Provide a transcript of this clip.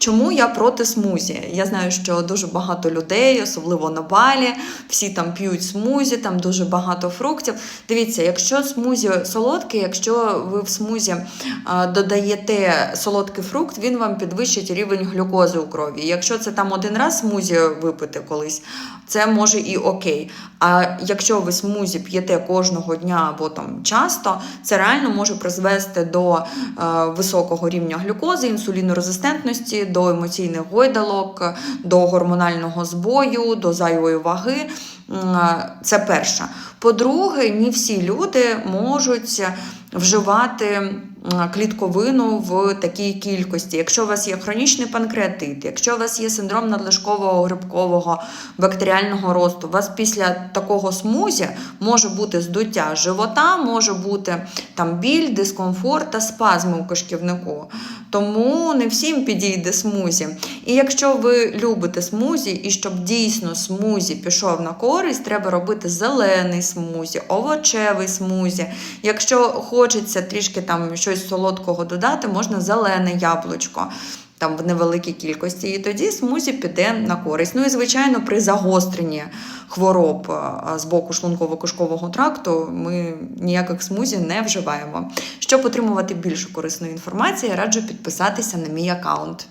Чому я проти смузі? Я знаю, що дуже багато людей, особливо на балі, всі там п'ють смузі, там дуже багато фруктів. Дивіться, якщо смузі солодке, якщо ви в смузі додаєте солодкий фрукт, він вам підвищить рівень глюкози у крові. Якщо це там один раз смузі випити колись, це може і окей. А якщо ви смузі п'єте кожного дня або там часто, це реально може призвести до е, високого рівня глюкози, інсулінорезистентності, до емоційних гойдалок, до гормонального збою, до зайвої ваги. Це перше. По-друге, не всі люди можуть вживати клітковину в такій кількості. Якщо у вас є хронічний панкреатит, якщо у вас є синдром надлишкового грибкового бактеріального росту, у вас після такого смузі може бути здуття живота, може бути там біль, дискомфорт та спазми у кишківнику. Тому не всім підійде смузі. І якщо ви любите смузі, і щоб дійсно смузі пішов на користь, треба робити зелений смузі, овочевий смузі. Якщо хочеться трішки там щось солодкого додати, можна зелене яблучко. Там в невеликій кількості, і тоді смузі піде на користь. Ну і звичайно, при загостренні хвороб з боку шлунково-кишкового тракту ми ніяких смузі не вживаємо. Щоб отримувати більше корисної інформації, раджу підписатися на мій аккаунт.